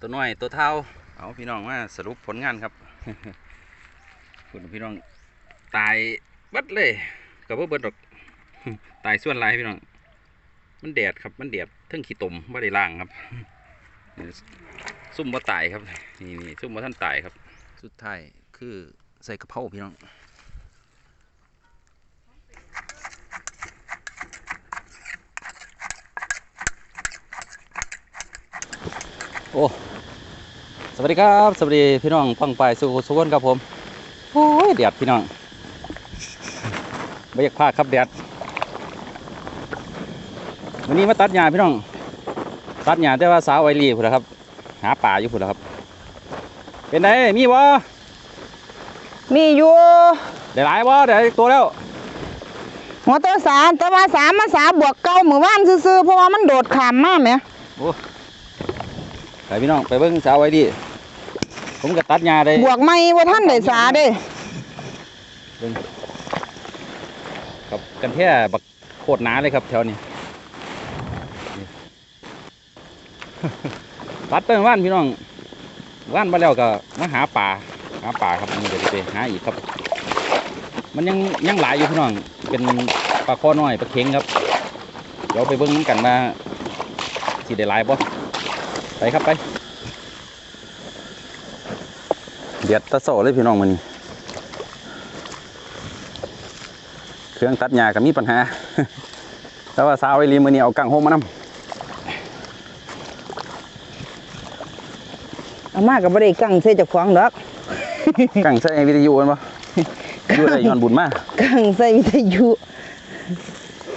ตัวน้อยตัวเท่าเอาพี่น้องมาสรุปผลงานครับคุณพี่น้องตายเบัดเลยกับว่าเบิดดอกตายส่วนหลายพี่น้อง มันแดดครับ มันแดดเทั้งขี้ตมบ่ได้ล่างครับนี่ซุ่มว่าตายครับ นี่นี่ซุ่มว่าท่านตายครับ สุดท้ายคือใส่กระเพราพี่น้อง โอ้สวัสดีครับสวัสดีพี่น้องฟังไปสู่สุวรรณครับผมโอ้ยแดดพี่น้องไม่อยากพลาดครับแดดวันนี้มาตัดหญ้าพี่น้อง ตัดหญ้าแต่ว่าสาวไอรีพุ่นละครับ หาป่าอยู่พุ่นละครับ เป็นไงมีบ่มีอยู่ได้หลายบ่ได้ตัวแล้วหัวเตอสาแต่ว่าสามมาสาบวกเก้าหมู่บ้านซื่อๆเพราะว่ามันโดดขามมาแหมไป พี่น้องไปเบิ่งสาวไอรีผมก็ตัดหญ้าได้บวกไม่ว่าท่านได้สาเด้ครับกันแท้บักโคตรหนาเลยครับแถวนี้นี่ตัดไปว่านพี่น้องว่านมาแล้วก็มาหาป่าหาป่าครับมันจะไปหาอีกครับ มันยังยังหลายอยู่พี่น้องเป็นปลาข้อน้อยปลาเค็งครับเดี๋ยวไปเบิ้งนำกันมาสิได้หลายบ่ไป ครับไปเดียดตะโซเลยพี่น้องมันเครื่องตัดหญ้าก็มีปัญหา แต่ว่าสาวไอรีมือนี้เอากังโฮมมานำเอามากับบ่ได้กังใส่เจ้าของดอกกังใส่วิทยุกันปะอยู่ได้ย้อนบุญมากังใส่วิทยุ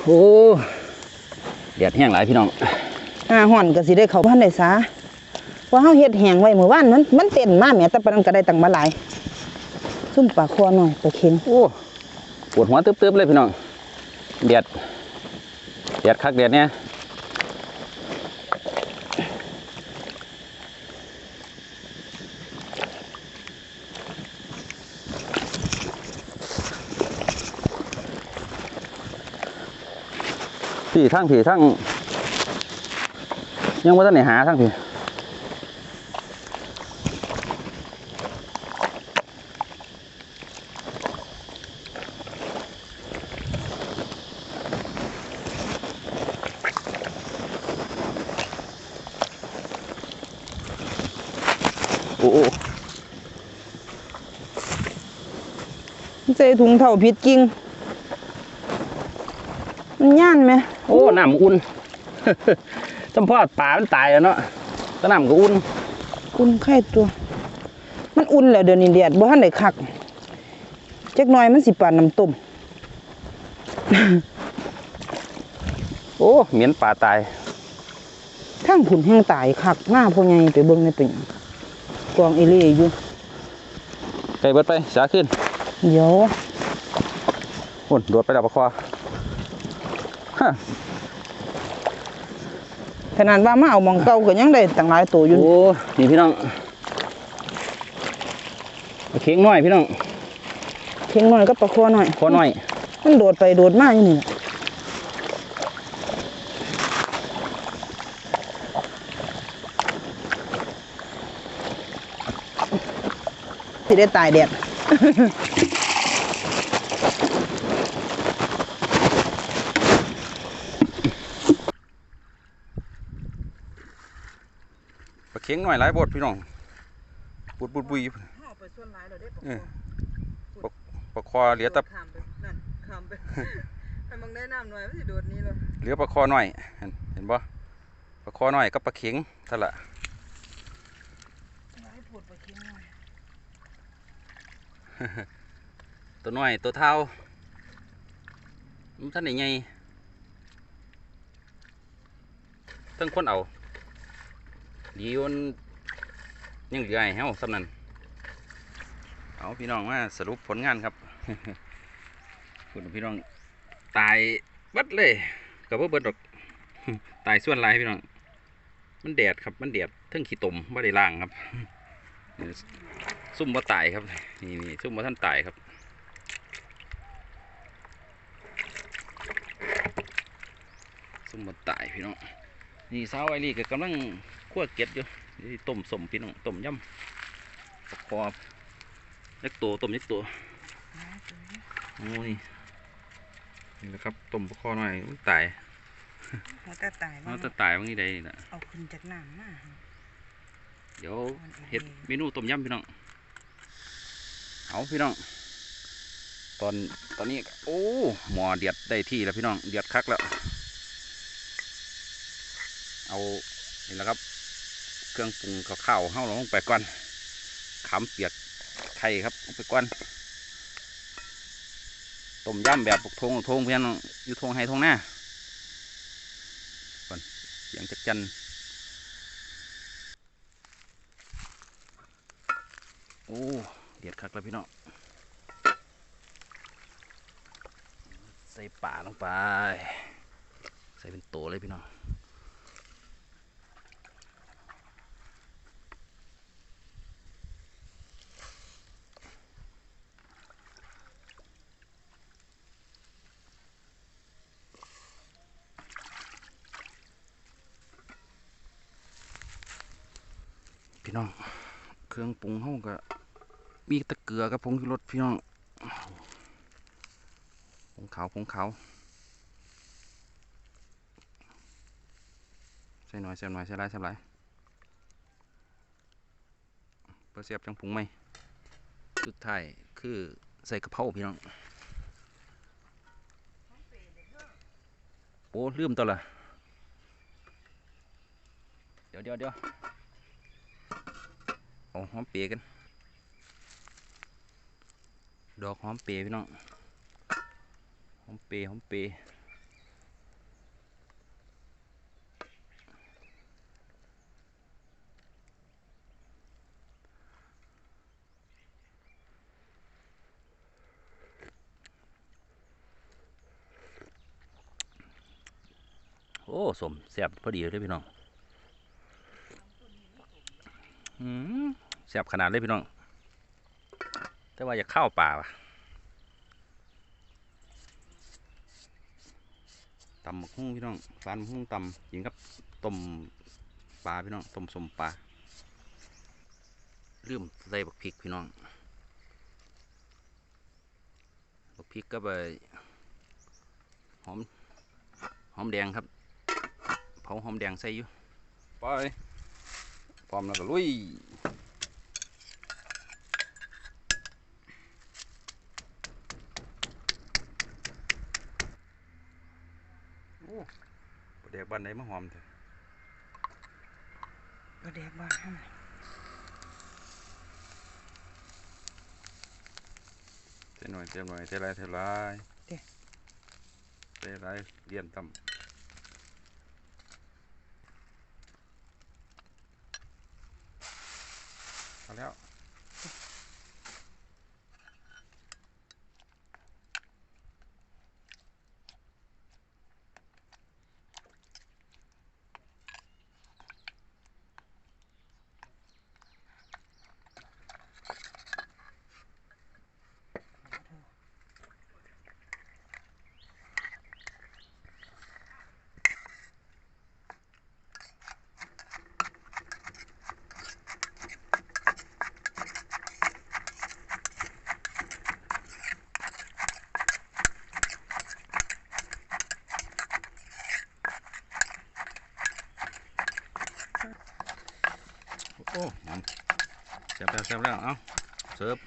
โอ้เดือดแห้งหลายพี่น้องหาห่อนก็สิได้เข้าบ้านได้สา ว่าเฮาเฮ็ดแหงไว้เมื่อวานมันมันเต้นมาแหมแต่ปนันก็ได้ตังมาหลายซุ่มปลาคอหน่อยปเค็งโอ้ปวดหัวตึ๊บๆเลยพี่น้องเดือดเดือดคักเดือดเนี่ยพี่ทั้งพี่ทั้งยังว่าท่านไหนหาทั้งพี่ ส่ถุงเท่าผิดจริงมันย่านไหมโอ้น้ำอุ่นจำพอดป่ามันตายแล้วเนาะแตะน้ำก็อุ่นอุ่นไข่ตัว มันอุ่นแล้วเดี๋ยวนี้เดียดบ่ทันได้คักจักหน่อยมันสิปานน้ำต้มโอ้เหม็นป่าตายทั้งผุนแห้งตายคักหน้าพ่อใหญ่ไปเบิ่งในเป็นหยังกองเอเล่อยู่ไก่เบิดไปสาขึ้น เดี๋ยวโอ้นโดดไปแล้วปะคอฮะขนาดว่ามาเอาหมองเก่าก็ยังได้ตั้งหลายตัวอยู่โอ้นี่พี่น้องเข่งน้อยพี่น้องเพียงน้อยก็ปลาคอน้อยคอน้อย มันโดดไปโดดมาอยู่นี่แหละสิได้ตายแดด ปลาเข่งน้อยหลายบทพี่น้องบุดบุดบุยอยู่ไปส่วนหลายแล้วเด้เออปลาคอเหลือแต่ข้ามไปนั่นข้ามไปให้มึงได้น้ำหน่อยมันสิโดดนี้เลยเหลือปลาคอน้อยเห็นเห็นบ่ปลาคอน้อยกับปลาเข่งเท่าละหลายปวดไปเคียงหน่อยตัวน้อยตัวเท่ามันท่านไหนไงทั้งคนเอา ดีวนยังเหลือให้เฮาสำนันเอาพี่น้องมาสรุปผลงานครับคุณพี่น้องตายบัดเลยกับว่าเบิดดอกตายส่วนลายพี่น้อง มันแดดครับมันแดดทั้งขี้ตมไม่ได้ล่างครับ ซุ่มว่าตายครับนี่นี่ซุ่มว่าท่านตายครับซุ่มว่าตายพี่น้องนี่สาวไอรีก็กำลัง คั่วเก็ดอยู่เดี๋ยวสิต้มสมพี่น้องต้มยำปลาคอเล็กตัวต้มเล็กตัวโอ้ยนี่แหละครับต้มปลาคอหน่อยมันตายหัวตาตายมันจะตายบางทีใดนี่แหละเอาขึ้นจากน้ำมาเดี๋ยวเฮ็ดเมนูต้มยำพี่น้องเอาพี่น้อง ตอนตอนนี้ก็โอ้หมอเดือดได้ที่แล้วพี่น้องเดือดคักแล้ว เอานี่แหละครับ เครื่องปรุงข้าวๆเฮาลงไปก่อนขามเปียกไข่ครับลงไปก่อนต้มยำแบบทงทงเพียนอยู่ทงให้ทงหน้าก่อนเสียงจักจันโอ้เดือดคักแล้วพี่น้องใส่ป่าลงไป ใส่เป็นโตเลยพี่น้อง พี่น้อง เครื่งปรุงเฮาก็มีตะเกือกับผงชูรสพี่น้องผงขาวผงขาวใส่หน่อยใส่หน่อยใส่หลายใส่หลายเพื่อเสียบจังปรุงไหมสุดท้ายคือใส่กระเพราพี่น้องโอ้ลืมตัวละเดี๋ยวเดี๋ยวเดี๋ยว เอาหอมเปียกัน ดอกหอมเปียพี่น้อง หอมเปียหอมเปียโอ้สมแซ่บพอดีเลยพี่น้อง อืม แซ่บขนาดเลยพี่น้อง แต่ว่าอยากเข้าป่าวะตำบักหุ่งพี่น้องร้านบักหุ่งตำกินกับต้มปลาพี่น้องต้มสมปลาลืมใส่บักพริกพี่น้องบักพริกก็ไปหอมหอมแดงครับเผาหอมแดงใส่อยู่ไปพร้อมแล้วก็ลุย โอ้ประเดี๋ยวบ้านไหนมาหอมเถอะก็เด็กบ้านเฮาเท่หน่อยเท่หน่อยเท่ไรเท่ไรเท่ไรเรียนต่ำเอาแล้ว โอ้หอม เสียบแล้วเสียบแล้วเอาเสิร์ฟ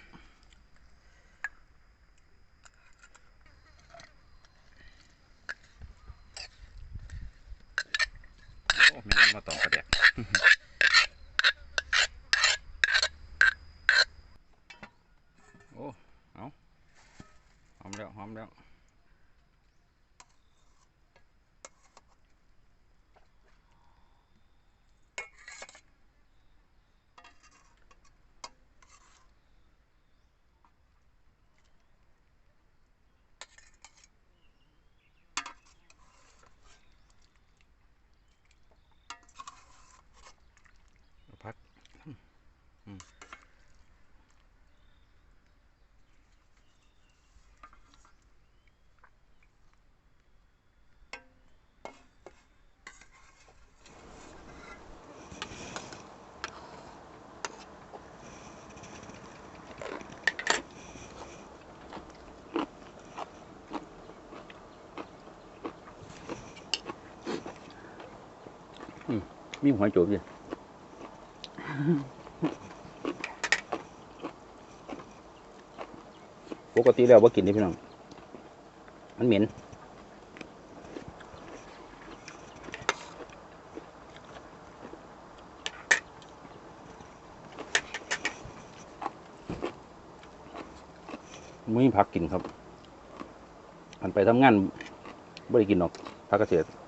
มีหอยโจบอยู่ปกติแล้วว่ากินนี่พี่น้อง มันเหม็น ไม่มีผักกินครับ อันไปทำงานไม่ได้กินหรอกผักเกษตร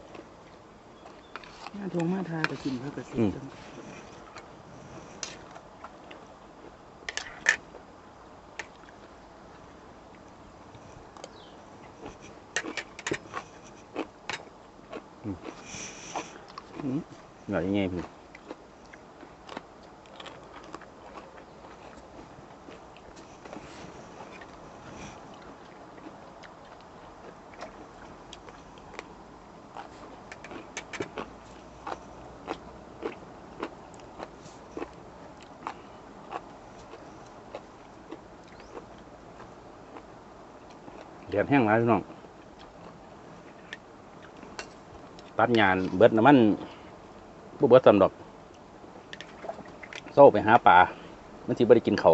ทงมาทาแต่กินเพื่อกระสิอืมหน่อยยังไงพี่ แดดแห้งแล้วพี่น้องตัดงานเบิดน้ำมันบ่เบิดสำดอกโซ่ไปหาปลามันสิบ่ได้กินเขา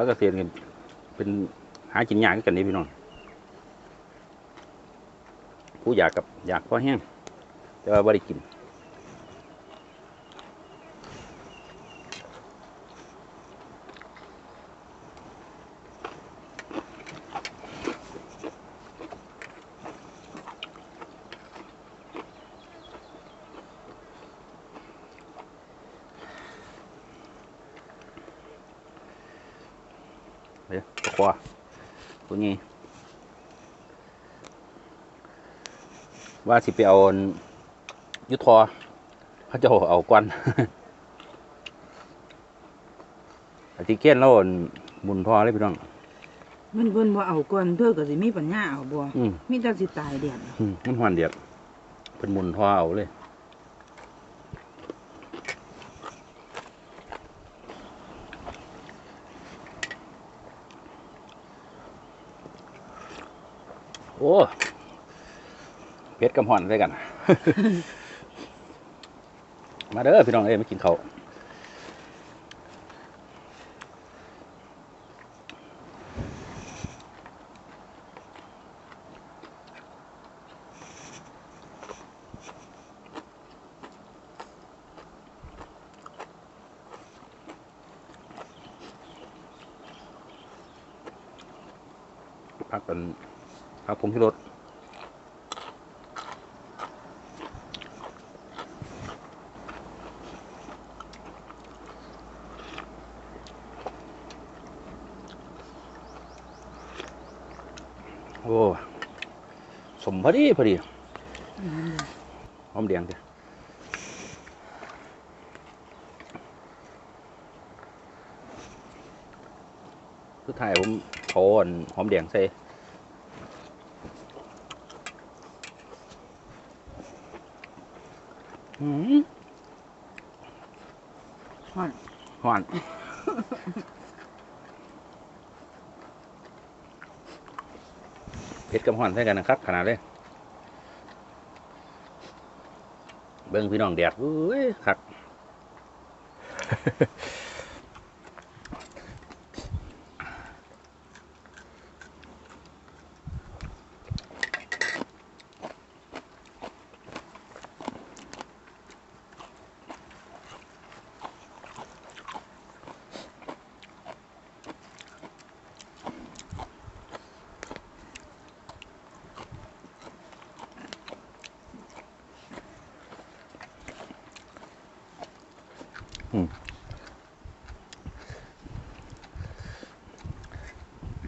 พระเกษตรกันเป็นหากินยากกันนี่พี่น้องผู้อยากกับอยากพอแห้งแต่ว่าบ่ได้กิน เดี๋ยวตะควาตัวนี้ว่าสิไปเอาอันยุทธอเขาจะเอากวนอาทิเกียนแล้วอันหมุนทอเลยพี่น้องมันเพิ่นบ่เอาก่อนเพื่อก็สิมีปัญญาเอาบ่อืมมีแต่สิตายเดียดอืมมันหวานเดียดเป็นหมุนทอเอาเลย โอ้เพชรกำหอนใส่กัน มาเด้อพี่น้องเอ้ยมากินเขาว พักกันพักผ งที่รถโอ้สมพอดีพอดีหอมแดงจ้ะสุดท้ายผมขออันหอมแดงใส่หืม ฮอด หวานเพชรกับหอนใช่กันนะครับ ขนาดเลย เบิ้งพี่น้องแดดเอ้ยคัก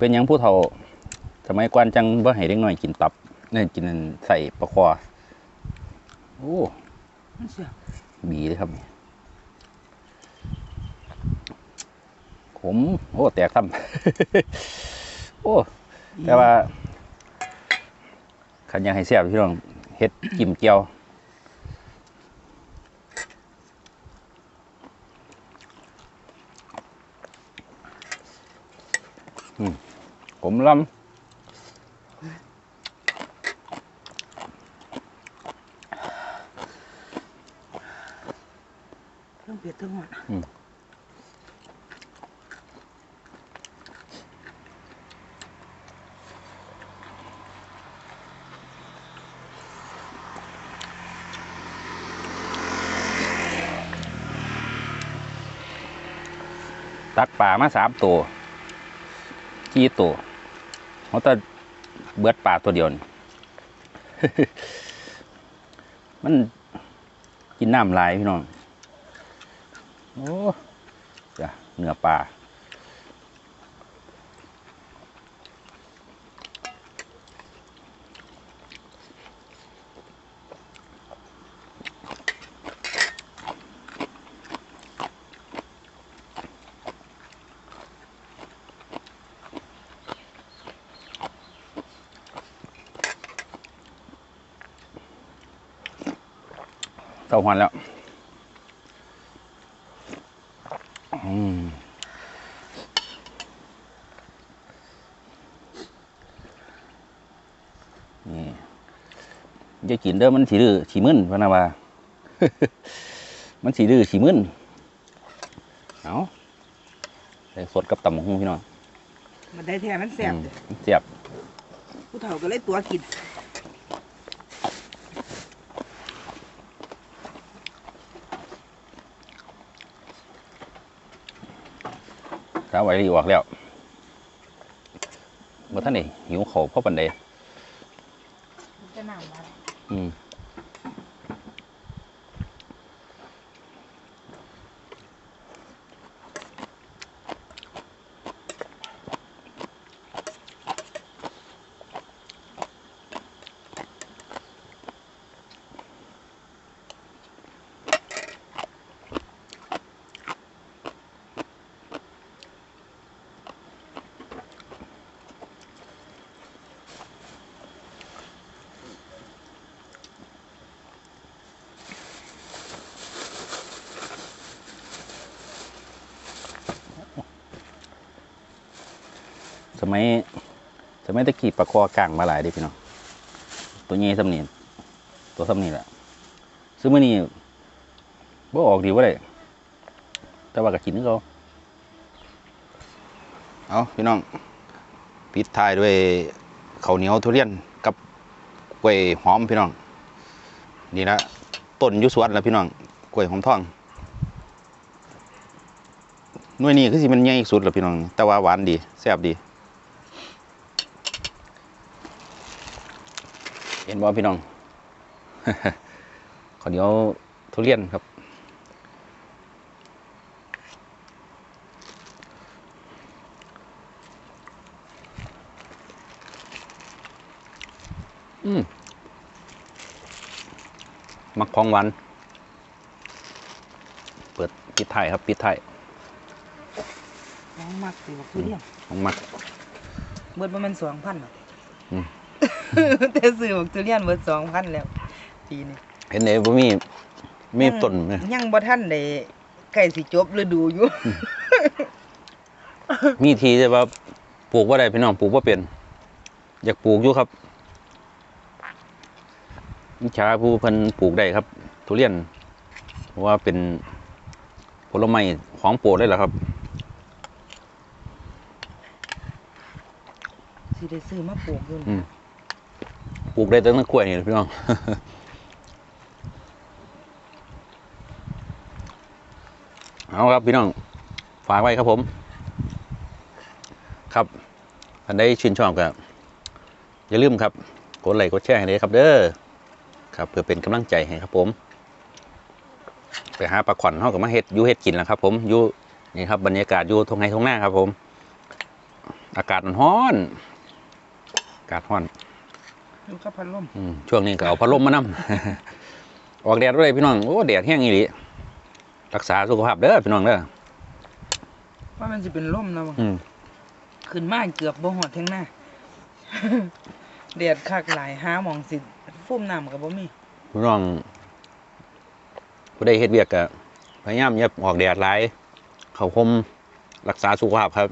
เป็นยังผู้เฒ่าสมัยก่อนจังบ่ให้เด็กน้อยกินตับเนี่ยกินใส่ปลาคอโอ้บีเลยครับนี่ขมโอ้แตกซ้ำโอ้แต่ว่าขันยังให้แซ่บพี่น้องเฮ็ดกิมเจียว อืมข มลเพิ่งเผ็ดทั้งหมดำตักป่ามาสามตัวกี่ตัว เขาแตเบิดปลาตัวเดียวมันกินน้ำลายพี่น้อง โอ้จ้ะเนื้อปลา หวนแล้วอืมนี่จะกินเด้อมันสีดื้อสีมึนพะนาว่ามันสีดื้อสีมึนเอาใส่สดกับตำบักหุ่งพี่น้องมันได้แท้มันแซ่บอืมเสียบผู้เฒ่าก็เลยตัวกิน สาวไหวรีออกแล้วบ่ท่านนี่หิวเขาเพราะปันเด สมัยสมัยตะกี้ปลาคอกลางมาหลายด้พี่น้องตัวใหญ่สำเนียตัวสำเนียแหละซึ่งมื่อนี้บ่ออกดีว่าได้แต่ว่าก็กินคือเขาเอาพี่น้องปิดท้ายด้วยข้าวเหนียวทุเรียนกับกล้วยหอมพี่น้องนี่ละต้นยุสวนแล้วพี่น้องกล้วยหอมทองหน่วยนี้คือสิมันใหญ่สุดแล้วพี่น้อง แต่ว่าหวานดีแซ่บดี ห็นบ่พี่น้องข้าวเหนียวทุเรียนครับอืมมักของหวานเปิดปิดไทายครับปิดไทายน้องมักสิบอกทุเรียนของมัก เบิดประมาณสองพันหรอกอืม แต่ซื้อบอกทุเรียนเบิดสองพันแล้วปีนี้เห็นไหนบ่มีมีต้นไหมยังบ่ทันได้ใกล้สิจบฤดูอยู่ มีทีแต่ว่าปลูกว่าได้พี่น้องปลูกว่าเป็น อยากปลูกอยู่ครับวิชาผู้เพิ่นปลูกได้ครับ ทุเรียนเพราะว่าเป็นผลไม้ของโปรดเลยเหรอครับสิได้ซื้อมาปลูกอยู่อืมป ลูกได้ตั้งแต่กล้วยนี่พี่น้องเอาครับพี่น้องฝากไว้ครับผม ครับท่านได้ชื่นชอบก็อย่าลืมครับกดไลค์กดแชร์ให้เลยครับเด้อครับเพื่อเป็นกำลังใจให้ครับผม ไปหาปลาขวัญเฮาก็มาเฮ็ดยูเฮ็ดกินแล้วครับ ผมยูนี่ครับบรรยากาศยูทงไห้ทงหน้าครับผม อากาศมันร้อน อากาศร้อน อยู่กับพัดลมอืมช่วงนี้ก็เอาพัดลมมานำออกแดดด้วยพี่น้อง โอ้แดดแห้งอีหลีรักษาสุขภาพเด้อพี่น้องเด้อว่ามันสิเป็นลมแล้วบ่อืมขึ้นมาเกือบบ่ฮอดแทงหน้า แดดคักหลายหาหมองสิฟุ่มน้ำก็บ่มีพี่น้องผู้ใดเฮ็ดเวียกก็พยายามอย่าออกแดดหลาย เข้าคมรักษาสุขภาพครับ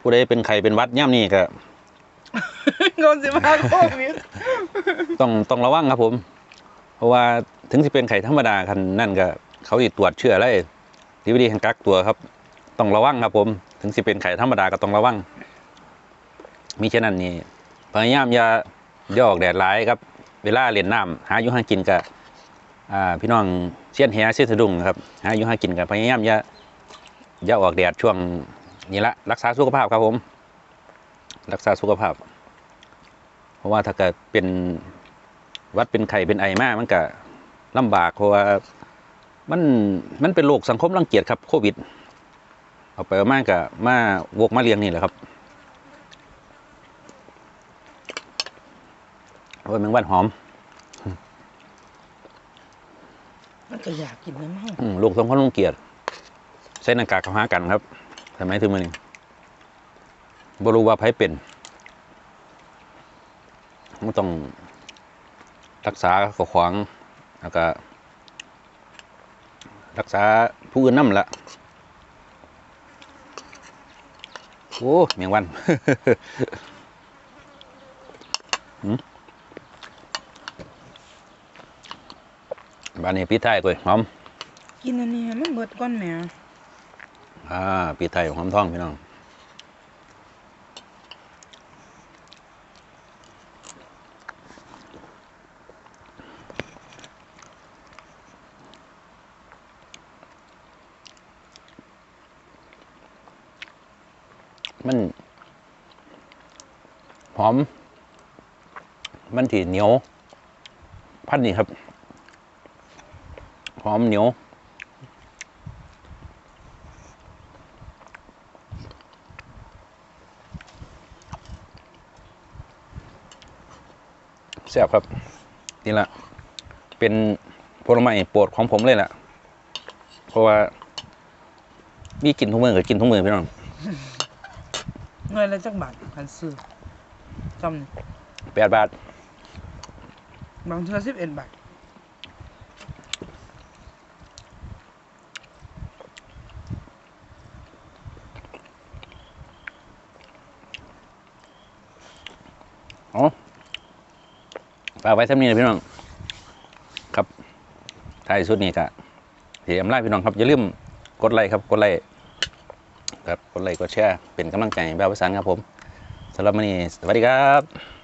ผู้ใดเป็นไข้เป็นหวัดย่ำนี่ก็ งอนสิมาโควิดต้องต้องระวังครับผม เพราะว่าถึงสิเป็นไข้ธรรมดาคันนั่นก็ เขาสิดตรวจเชื้ออะไรที่วิธีการกักตัวครับ ต้องระวังครับผม ถึงสิเป็นไข้ธรรมดาก็ต้องระวัง มีฉะนั้นนี่พยายามอย่าอย่าออกแดดหลายครับ เวลาเล่นน้ำหาอยู่หากินก็อ่าพี่น้องเสี้ยนแหเสี้ยนสะดุ้งครับหาอยู่หากินก็พยายามอย่าอย่าออกแดดช่วงนี้ละรักษาสุขภาพครับผม รักษาสุขภาพ เพราะว่าถ้าเกิดเป็นหวัดเป็นไข้เป็นไอมากมันก็ลำบากเพราะว่ามันมันเป็นโรคสังคมรังเกียจครับโควิด เอาไปเอามากกับมาวกมาเลี้ยงนี่แหละครับโอ้ยแมงวันหอม มันก็อยากกินน้ำเฮาอืมโรคสังคมรังเกียจใส่หน้ากากเข้าหากันครับทำไมถึงมันนี่บรู้ว่าไผเป็น มันต้องรักษาขอขวางแล้วก็รักษาผู้อื่นนั่ละโอ้เมียงวันหืมบ้านนี้พี่ไทยกล้วยหอม กินอันนี้ให้มันเบิดก่อนแหมอ่าพี่ไทยหอมท้องพี่น้อง มัน หอม มันถีเหนียว พันนี่ครับ หอมเหนียว แซ่บครับ นี่ละ เป็นผลไม้โปรดของผมเลยแหละเพราะว่า มีกินทุกมือกับกินทุกมือพี่น้องหน่วยละจักบาทคันซื้อจำนี่แปดบาท บางเทื่อ11บาทอ๋อฝากไว้ท่านี้นะพี่น้อง ครับท้ายสุดนี้ก็เสียมไล่พี่น้องครับ อย่าลืมกดไลค์ครับ กดไลค์ครับ กดไลค์ กดแชร์ เป็นกำลังใจแบบประสานครับผมสำหรับวันนี้ สวัสดีครับ